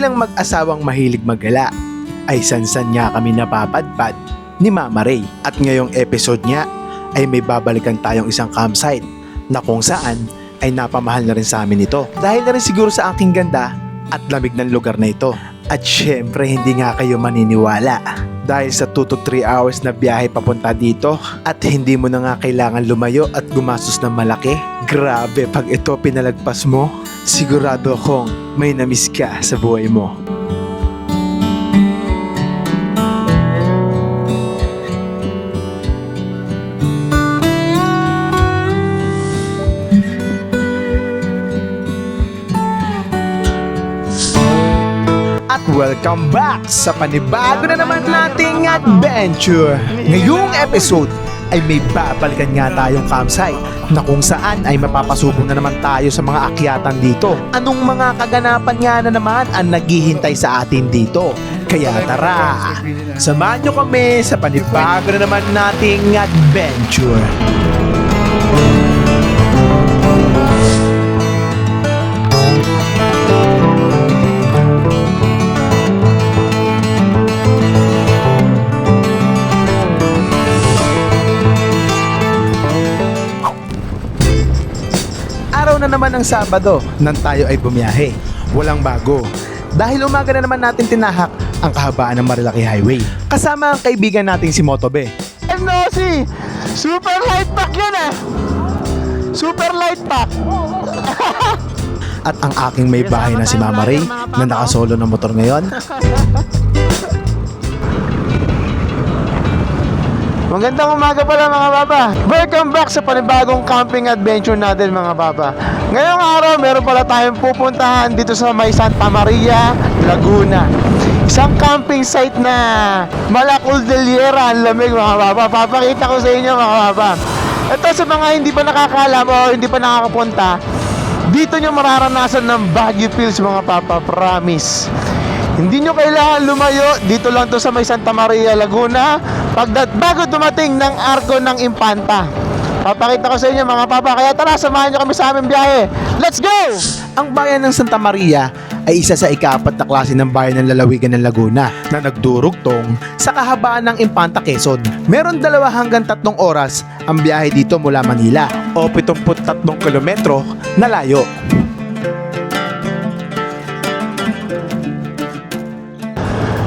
Bilang mag-asawang mahilig magala, ay sansan nga kami napapadpad ni Mama Ray. At ngayong episode niya ay may babalikan tayong isang campsite na kung saan ay napamahal na rin sa amin ito. Dahil na rin siguro sa aking ganda at lamig ng lugar na ito. At syempre hindi nga kayo maniniwala. Dahil sa 2 to 3 hours na biyahe papunta dito at hindi mo na nga kailangan lumayo at gumastos ng malaki. Grabe, pag ito pinalagpas mo, sigurado akong may namiss ka sa buhay mo. At welcome back sa panibago na naman nating adventure. Ngayong episode ay may babalikan nga tayong campsite na kung saan ay mapapasubong na naman tayo sa mga akyatan dito. Anong mga kaganapan nga na naman ang naghihintay sa atin dito? Kaya tara, samahan nyo kami sa panibago na naman nating adventure. Na naman ng Sabado nang tayo ay bumiyahe. Walang bago. Dahil umaga na naman natin tinahak ang kahabaan ng Marilaki Highway. Kasama ang kaibigan nating si Motobe. Ano si Super light pack yan ah. Super light pack. At ang aking may bahay na si Mama Ray na nakasolo ng motor ngayon. Magandang umaga pala mga baba. Welcome back sa panibagong camping adventure natin mga baba. Ngayong araw meron pala tayong pupuntahan dito sa may Santa Maria, Laguna. Isang camping site na Malaculdeliera ang lamig mga baba. Papakita ko sa inyo mga baba. Ito sa mga hindi pa nakakaalam o hindi pa nakakapunta, dito nyo mararanasan ng Baguio Pills mga papa, promise. Hindi nyo kailangan lumayo, dito lang to sa may Santa Maria, Laguna, pagdat bago dumating ng arko ng Impanta. Papakita ko sa inyo mga papa, kaya tara, samahan nyo kami sa aming biyahe. Let's go! Ang bayan ng Santa Maria ay isa sa ikaapat na klase ng bayan ng lalawigan ng Laguna na nagdurugtong sa kahabaan ng Impanta, Quezon. Meron dalawa hanggang tatlong oras ang biyahe dito mula Manila o 73 kilometro na layo.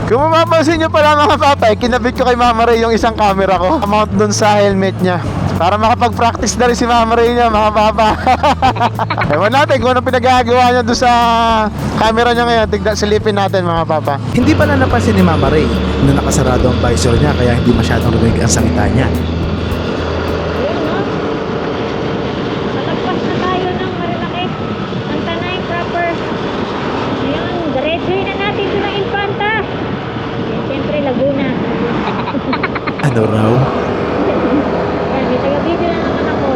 Kung mapapansin nyo pala mga papa, eh, kinabit ko kay Mama Ray yung isang camera ko. Mount dun sa helmet niya. Para makapag-practice na rin si Mama Ray niya, mga papa. Ewan natin kung ano pinagagawa niya dun sa camera niya ngayon. Tignan, silipin natin mga papa. Hindi pala napansin ni Mama Ray na nakasarado ang visor niya kaya hindi masyadong rinig ang salita niya. Malagpas na tayo ng Marilaki. Ang Tanay proper. Ngayon, diretsuhin na natin ito ng Infanta. Yan, Siyempre, Laguna. Ano raw? Yan, may taga-video na naman ako.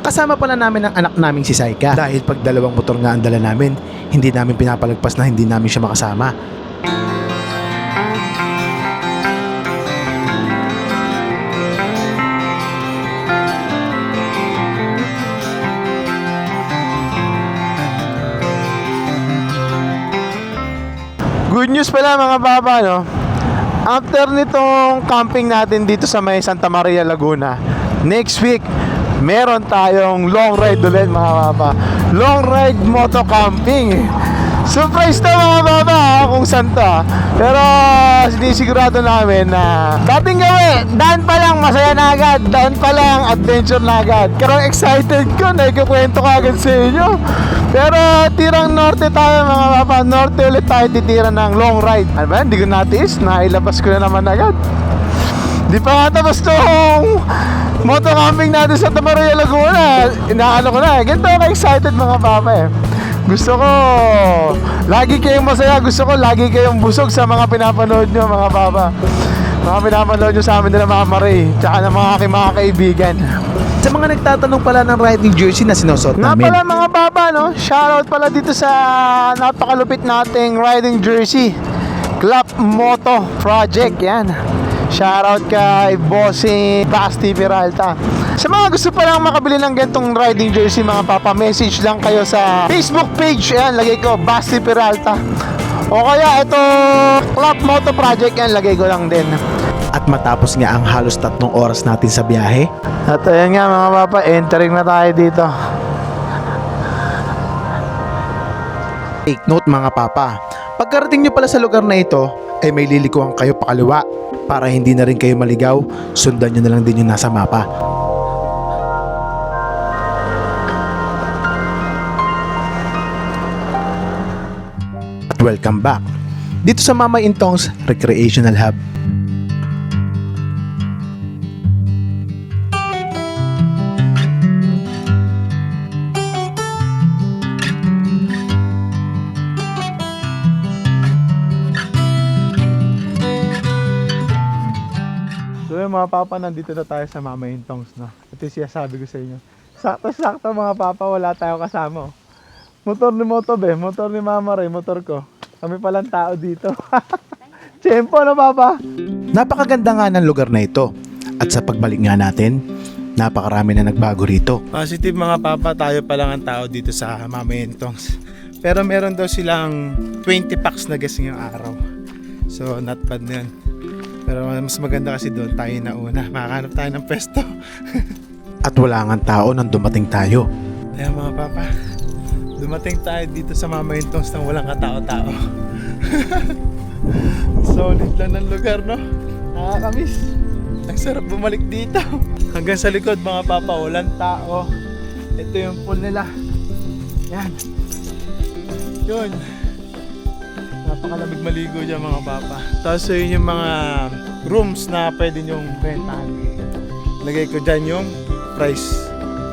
Kasama pala namin ang anak naming si Saika dahil pag dalawang motor nga ang dala namin, hindi namin pinapalagpas na hindi namin siya makasama. Good news pala mga baba, no? After nitong camping natin dito sa may Santa Maria, Laguna, next week, meron tayong long ride ulit mga baba. Long ride moto camping. Surprise to mga baba kung saan to. Pero sinisigurado namin na dating gawin, daan pa lang masaya na agad, daan pa lang adventure na agad. Karang excited ko na ikukwento ko agad sa inyo. Pero tirang norte tayo mga baba, norte ulit tayo titira ng long ride. Ano ba, hindi ko natiis, nailabas ko na naman agad. Di pa tapos tong moto camping natin sa Tamaria Laguna. Inaano ko na, ganito ako excited mga papa eh. Gusto ko, lagi kayong masaya. Gusto ko, lagi kayong busog sa mga pinapanood nyo, mga papa. Mga pinapanood nyo sa amin nila Mama Ray, tsaka ng mga aking mga kaibigan. Sa mga nagtatanong pala ng riding jersey na sinusuot Nga namin, pala mga papa, no? Shoutout pala dito sa napakalupit nating riding jersey. Club Moto Project, yan. Shoutout kay Bossing Basti Peralta. Sa mga gusto pa lang makabili ng gantong riding jersey mga papa, message lang kayo sa Facebook page. Ayan, lagay ko, Basti Peralta. O kaya ito, Club Moto Project, yan, lagay ko lang din. At matapos nga ang halos tatlong oras natin sa biyahe, At ayan nga mga papa, entering na tayo dito. Take note mga papa, pagkarating nyo pala sa lugar na ito, ay may lilikuan kayo pakaliwa para hindi na rin kayo maligaw, sundan nyo na lang din yung nasa mapa. At welcome back dito sa Mama Intong's Recreational Hub. Papa, nandito na tayo sa Mama Intongs, no? Ito yung sinasabi ko sa inyo. Sakto-sakto mga papa, wala tayo kasama. oh. Motor ni Motobe, motor ni Mama Ray, motor ko. Kami palang tao dito. Tiyempo na papa. Napakaganda nga ng lugar na ito at sa pagbalik nga natin, napakarami na nagbago rito. Positive mga papa, tayo pa lang ang tao dito sa Mama Intongs. Pero meron daw silang 20 packs na gas ngayong araw. So not bad na yun. Pero mas maganda kasi doon tayo na una. Makakanap tayo ng pwesto. At wala nga tao nang dumating tayo. Ayan mga papa, dumating tayo dito sa Mama Intongs nang walang katao-tao. Solid lang ng lugar, no? Nakakamiss. Ang sarap bumalik dito. Hanggang sa likod mga papa, walang tao. Ito yung pool nila. Yan. Yun. Napakalamig maligo dyan mga papa. Tapos yun yung mga rooms na pwede nyong rentahan. Lagay ko dyan yung price.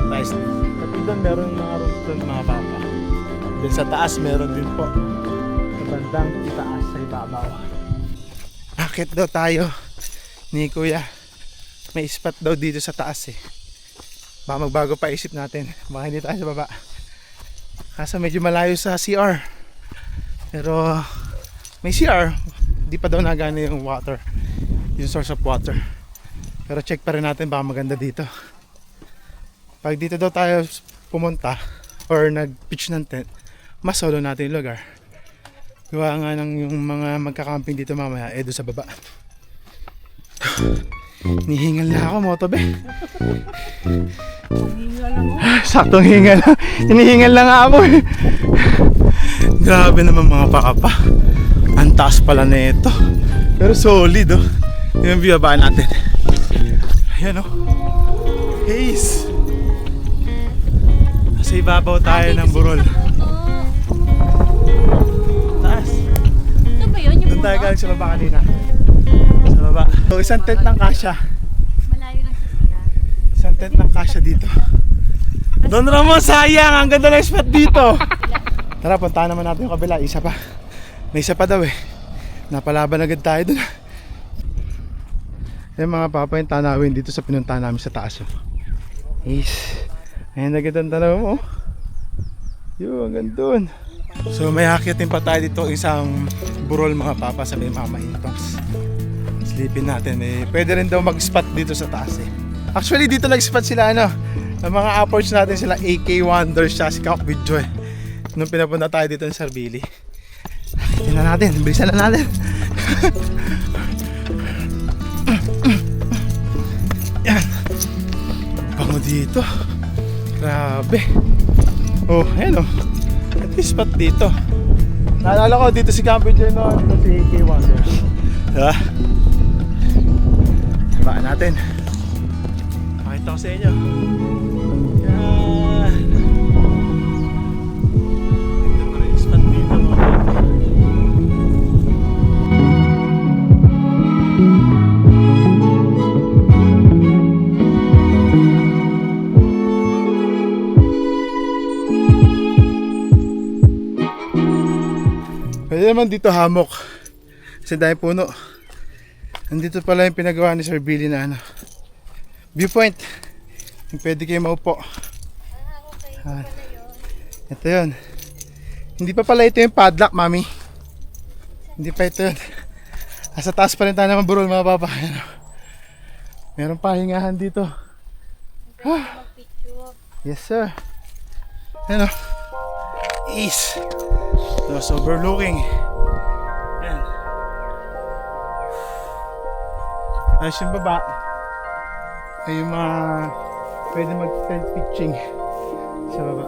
Price. At doon meron mga rooms doon mga papa. Then sa taas meron din po. Sa bandang itaas sa ibabaw. Akit daw tayo ni kuya. May spot daw dito sa taas eh. Baka magbago pa isip natin. Baka hindi tayo sa baba. Kaso medyo malayo sa CR. Pero may CR. Di pa daw nagana yung water. Yung source of water. Pero check pa rin natin baka maganda dito. Pag dito daw tayo pumunta or nag-pitch ng tent, mas solo natin yung lugar. Gawa nga ng yung mga magkakamping dito mamaya, eh doon sa baba. Nihingal na ako, motobe. Saktong hingal. Hinihingal lang ako eh. Grabe naman mga papa. Ang taas pala na ito. Pero solid oh. Yung biyabaan natin. Ayan oh. Haze. Nasa ibabaw tayo ng burol. Taas. Ito ba yun? Yung Doon tayo galing sa baba kanina. Sa baba. So, isang tent ng kasya. Malayo na siya. Isang tent ng kasya dito. Don Ramon, sayang! Ang ganda ng spot dito! Tara, puntahan naman natin yung kabila. Isa pa. May isa pa daw eh. Napalaban agad tayo dun. Yung mga papa yung tanawin dito sa pinuntahan namin sa taas. Oh. Is. Ayan agad ang tanaw mo. Yun, hanggang dun. So may akitin pa tayo dito isang burol mga papa sa may mama intox. Sleepin natin. May, pwede rin daw mag-spot dito sa taas eh. Actually dito nag-spot sila ano. Ang mga approach natin sila AK Wonders siya si with Joy. Nung pinapunta tayo dito ng Sarbili. Tingnan natin. Bilisan na natin. Yan. Bango dito. Grabe. Oh, ayan oh. At least spot dito. Naalala ko dito si Campo Joy noon. Ito si AK Wonders. Diba? Baan natin. Makita ko sa inyo. Naman dito hamok. Kasi dahil puno. Nandito pala yung pinagawa ni Sir Billy na ano. Viewpoint. Yung pwede kayo maupo. Ah, ito yun. Hindi pa pala ito yung padlock, mami. Hindi pa ito yun. Nasa taas pa rin tayo naman burol mga papa. Ayan, oh. Meron pa hingahan dito. Ah. Yes sir. Ayan o. So overlooking. Ayan. Ayos yung baba. Ay yung mga pwede mag-tent pitching sa baba.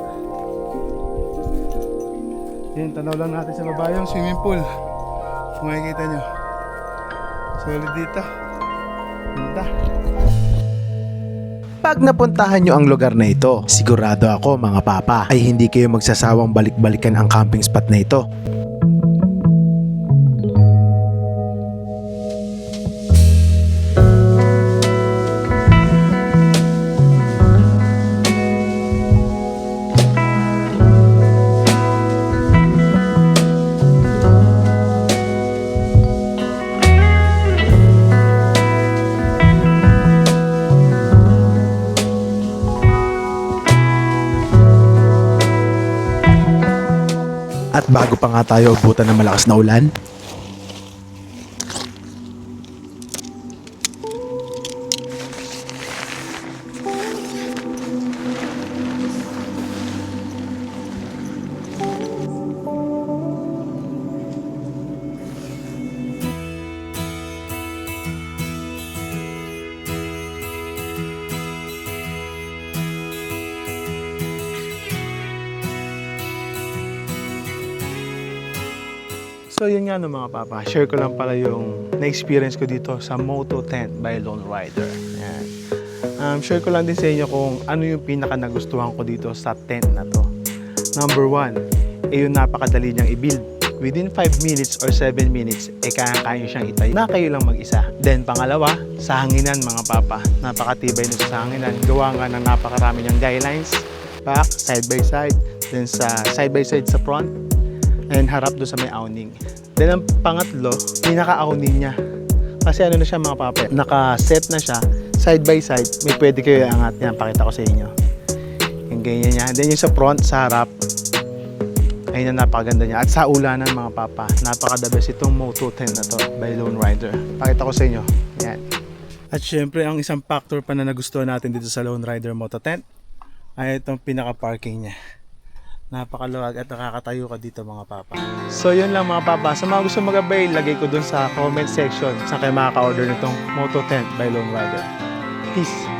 Yan, tanaw lang natin sa baba yung swimming pool. Kung makikita nyo. Solid dito. Ganda. Pag napuntahan nyo ang lugar na ito, sigurado ako mga papa ay hindi kayo magsasawang balik-balikan ang camping spot na ito. At bago pa nga tayo abutan ng malakas na ulan, So yun nga no mga papa, share ko lang pala yung na-experience ko dito sa Moto Tent by Lone Rider. Ayan. Um, share ko lang din sa inyo kung ano yung pinaka nagustuhan ko dito sa tent na to. Number one, eh yung napakadali niyang i-build. Within 5 minutes or 7 minutes, eh kaya-kaya siyang itay na kayo lang mag-isa. Then pangalawa, sa hanginan mga papa. Napakatibay nito sa hanginan. Gawa nga ng napakarami niyang guidelines. Back, side by side. Then sa side by side sa front, and harap doon sa may awning. Then ang pangatlo, pinaka-awning niya. Kasi ano na siya mga pape, naka-set na siya, side by side, may pwede kayo angat niya, pakita ko sa inyo. Yung ganyan niya. Then yung sa front, sa harap, ayun ang napakaganda niya. At sa ulanan mga papa, napaka-the best itong Moto 10 na to by Lone Rider. Pakita ko sa inyo. Yan. At syempre, ang isang factor pa na nagustuhan natin dito sa Lone Rider Moto Tent ay itong pinaka-parking niya napakaluwag at nakakatayo ka dito mga papa. So yun lang mga papa. Sa mga gusto mag-avail, lagay ko dun sa comment section sa kayo makaka-order nitong Moto Tent by Lone Rider. Peace!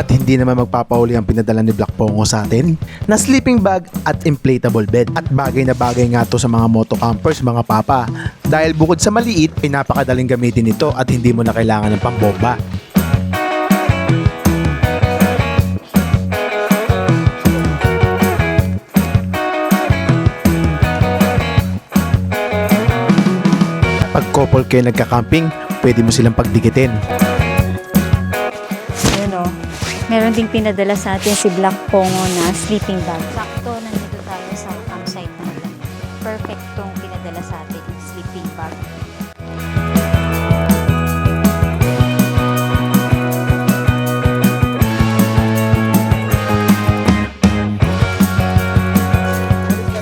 At hindi naman magpapauli ang pinadala ni Black Pongo sa atin na sleeping bag at inflatable bed. At bagay na bagay nga to sa mga moto campers mga papa. Dahil bukod sa maliit, pinapakadaling gamitin ito at hindi mo na kailangan ng pambomba. Pag couple kayo nagka-camping, pwede mo silang pagdikitin. Meron ding pinadala sa atin si Black Pongo na sleeping bag. Sakto, nandito tayo sa campsite natin. Perfect tong pinadala sa atin, sleeping bag.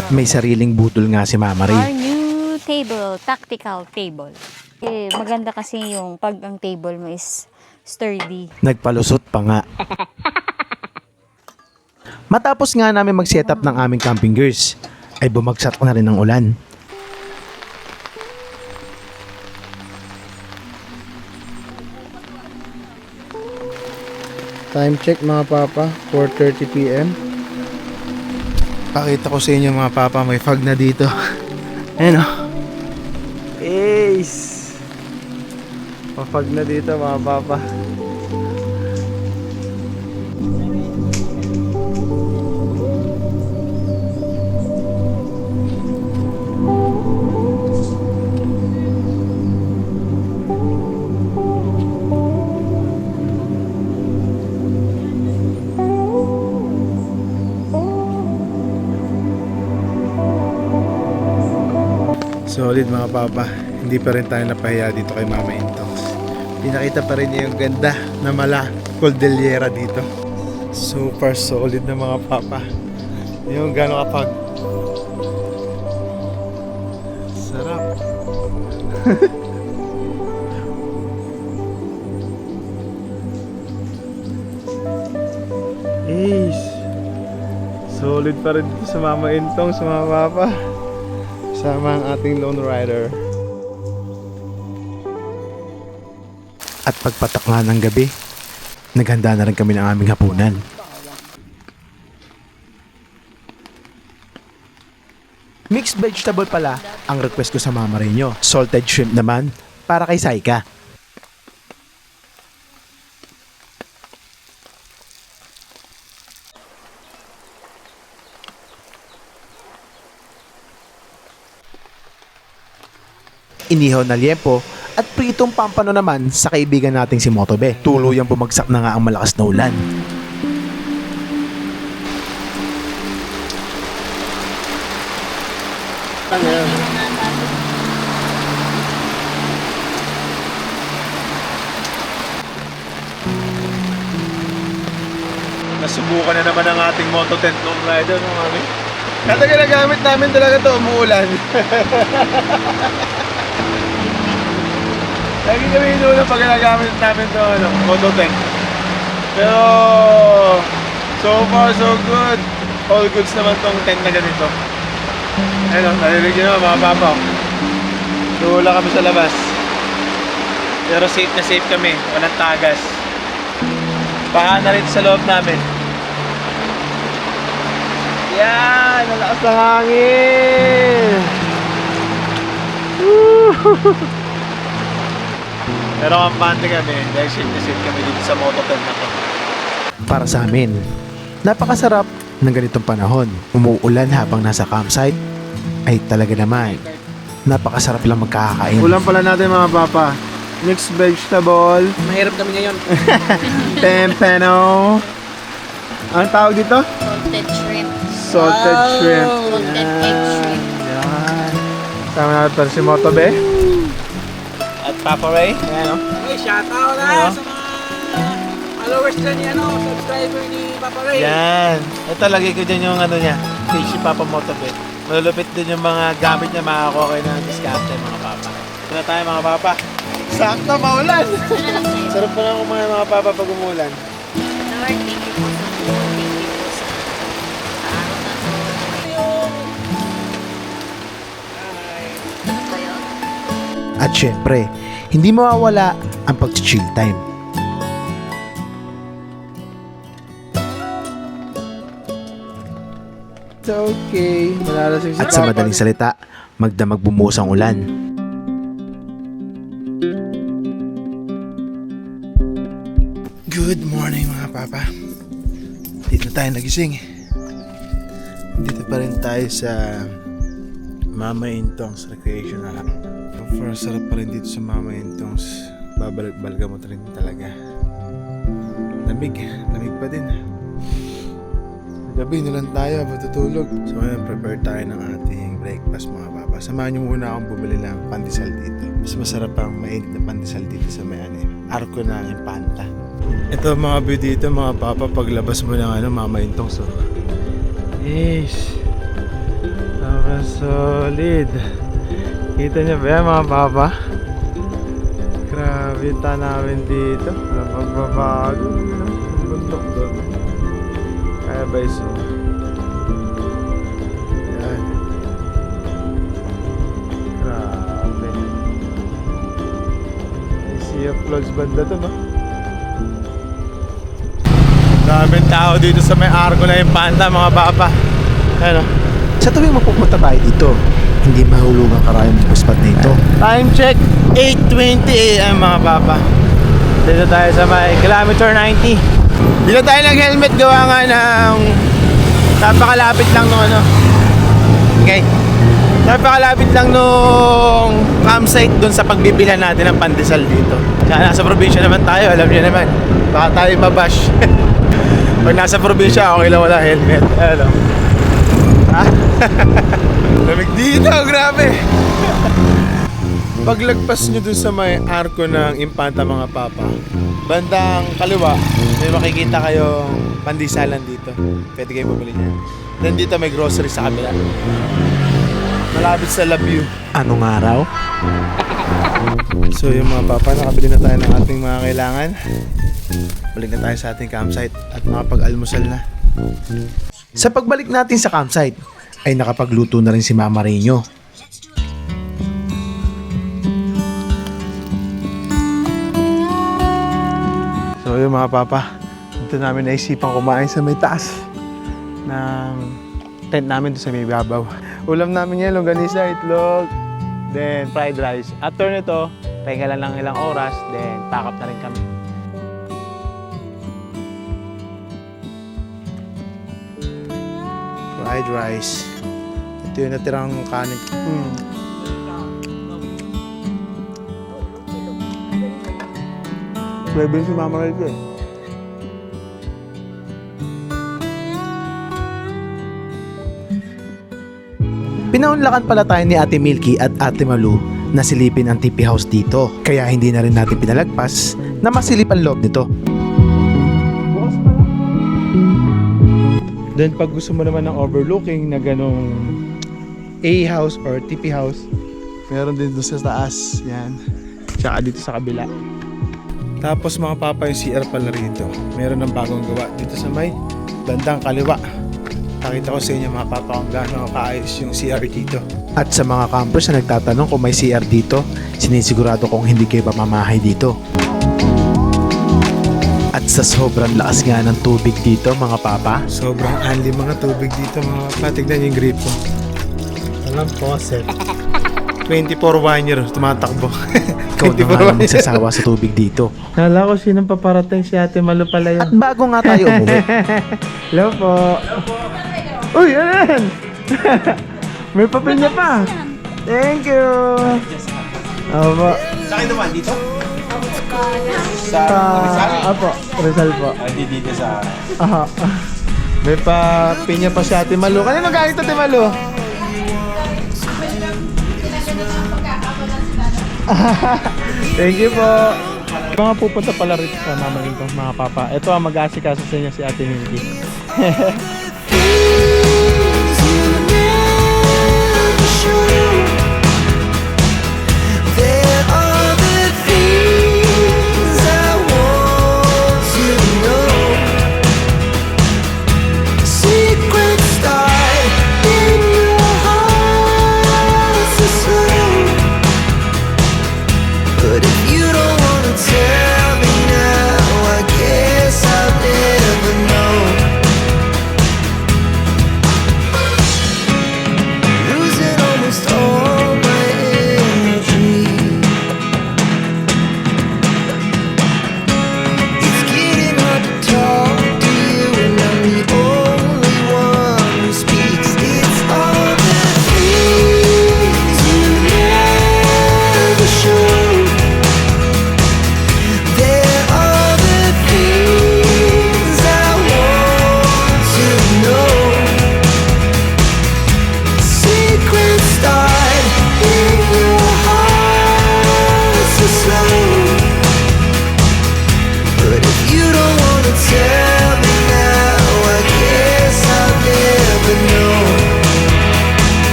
At may sariling budol nga si Mama Ray. Our new table, tactical table. Eh, maganda kasi yung pag ang table mo is sturdy. Nagpalusot pa nga. Matapos nga namin mag-setup ng aming camping gears, ay bumagsak na rin ang ulan. Time check mga papa, 4.30pm. Pakita ko sa inyo mga papa, may fog na dito. Ayan o. Ace! Papag na dito mga papa. Solid mga papa. Hindi pa rin tayo napahiya dito kay Mama Intox. Pinakita pa rin niya yung ganda na mala Cordillera dito. Super solid na mga papa. Yung gano'n kapag sarap. Ace. Solid pa rin sa Mama Intong, sa mga papa. Sama ang ating lone rider. At pagpatak nga ng gabi, naghanda na rin kami ng aming hapunan. Mixed vegetable pala ang request ko sa mama rin nyo. Salted shrimp naman para kay Saika. Inihaw na liempo at pritong pampano naman sa kaibigan nating si Motobe. Tuluyang bumagsak na nga ang malakas na ulan. Nasubukan na naman ang ating moto tent lone rider no mami. Kada ginagamit namin talaga to umuulan. Lagi kami inuulan pag ginagamit namin to ano, moto tent. Pero so far so good. All goods naman tong tent na ganito. Ayun, narinig nyo mga papa. Lula kami sa labas. Pero safe na safe kami. Walang tagas. Baka na rin sa loob namin. Yan! Ang lakas ng hangin! Woo! Pero kampante kami dahil safe na safe kami dito sa mototent na to. Para sa amin, napakasarap ng ganitong panahon. Umuulan habang nasa campsite ay talaga naman napakasarap lang magkakain. Ulam pala natin mga papa. Mixed vegetable, Mahirap kami ngayon. tempeno. Ang tawag dito? Salted shrimp. Salted shrimp. Salted egg shrimp. Yan. Sama natin si Motobe. Papa Ray. Ayan o. Hey, shoutout na Ano? sa mga followers dyan ni ano, subscriber ni Papa Ray. Yan. Ito lagay ko dyan yung ano niya. Ni Papa Motobe. Malulupit din yung mga gamit niya makakakuha kayo ng discount mga papa. Ito na tayo mga papa. Sakto, maulan. Ano na? Sarap pa lang kumain mga papa pag umulan. Lord, thank you po sa Lord. Thank you po sa sa araw na to. Ba yun? At syempre, hindi mawawala ang pag-chill time. It's okay. Malalasing si At sa madaling salita, magdamag bumuhos ang ulan. Good morning mga papa. Dito tayo nagising. Dito pa rin tayo sa Mama Intong's Recreational Hub. So far, sarap pa rin dito sa Mama Intong's. Babalik-balga mo rin talaga. Lamig. Lamig pa din. Gabi na lang tayo, matutulog. So ngayon, prepare tayo ng ating breakfast mga papa. Samahan niyo muna akong bumili ng pandesal dito. Mas masarap ang mainit na pandesal dito sa may ano, arko ng Impanta. Ito mga view dito mga papa paglabas mo ng ano mamaintong so. Yes. Sobrang solid. Kita niyo ba mga papa? Grabe yung tanawin dito. Walang pagbabago. Doon. Kaya ba iso? Yan. Grabe. May sea of clouds banda to no? Daming tao dito sa may arko na yung panda mga papa. Ano? Sa tuwing mapupunta tayo dito, hindi mahulugang karayom ng spot na ito. Time check, 8.20 a.m. mga papa. Dito tayo sa may kilometer 90. Dito tayo ng helmet gawa nga ng napakalapit lang nung ano. Okay. Napakalapit lang nung campsite doon sa pagbibilan natin ng pandesal dito. Kaya nasa probinsya naman tayo, alam niyo naman. Baka tayo mabash. Pag nasa probinsya, okay lang wala helmet. Ano? Ha? Lamig dito, grabe. Paglagpas nyo dun sa may arko ng Impanta mga papa, bandang kaliwa, may makikita kayong pandisalan dito. Pwede kayo bumili niyan. Then dito may grocery sa kabila. Malapit sa Labue. Anong araw? So yung mga papa, nakabili na tayo ng ating mga kailangan. Balik na tayo sa ating campsite at makapag-almusal na. Sa pagbalik natin sa campsite, ay nakapagluto na rin si Mama Reno. So yung mga papa, dito namin naisipan kumain sa may taas ng tent namin doon sa may babaw. Ulam namin yan, longganisa, itlog, then fried rice. After nito, pahinga lang ng ilang oras, then pack up na rin kami. Fried rice. Ito yung natirang kanin. Hmm. Bebe si Mama Rachel eh. Pinaunlakan pala tayo ni Ate Milky at Ate Malu na silipin ang tipi house dito. Kaya hindi na rin natin pinalagpas na masilip ang loob nito. Then pag gusto mo naman ng overlooking na ganong A house or TP house, meron din doon sa taas. Yan. Tsaka dito sa kabila. Tapos mga papa yung CR pala rito. Meron ng bagong gawa dito sa may bandang kaliwa. Pakita ko sa inyo mga papa kung gaano kaayos yung CR dito. At sa mga campers na nagtatanong kung may CR dito, sinisigurado kong hindi kayo pamamahay dito. At sa sobrang lakas nga ng tubig dito mga papa, Sobrang anli mga tubig dito mga papa. Tignan yung grip ko. Alam po, set. 24 year tumatakbo. ikaw na nga lang magsasawa sa tubig dito. Kala ko sinong paparating si Ate Malu pala At bago nga tayo umuwi, Hello po. Uy, ano yan? May papel niya pa. Thank you. Opo. Sa akin naman, dito? Sa Apo, Rizal po. Hindi dito sa... Aha. May pa pinya pa si Ate Malu. Kanino galing to, Ate Malu? Thank you po. Mga pupunta pala rito sa mama ko, mga papa. Ito ang mag-aasikaso sa inyo si Ate Milky.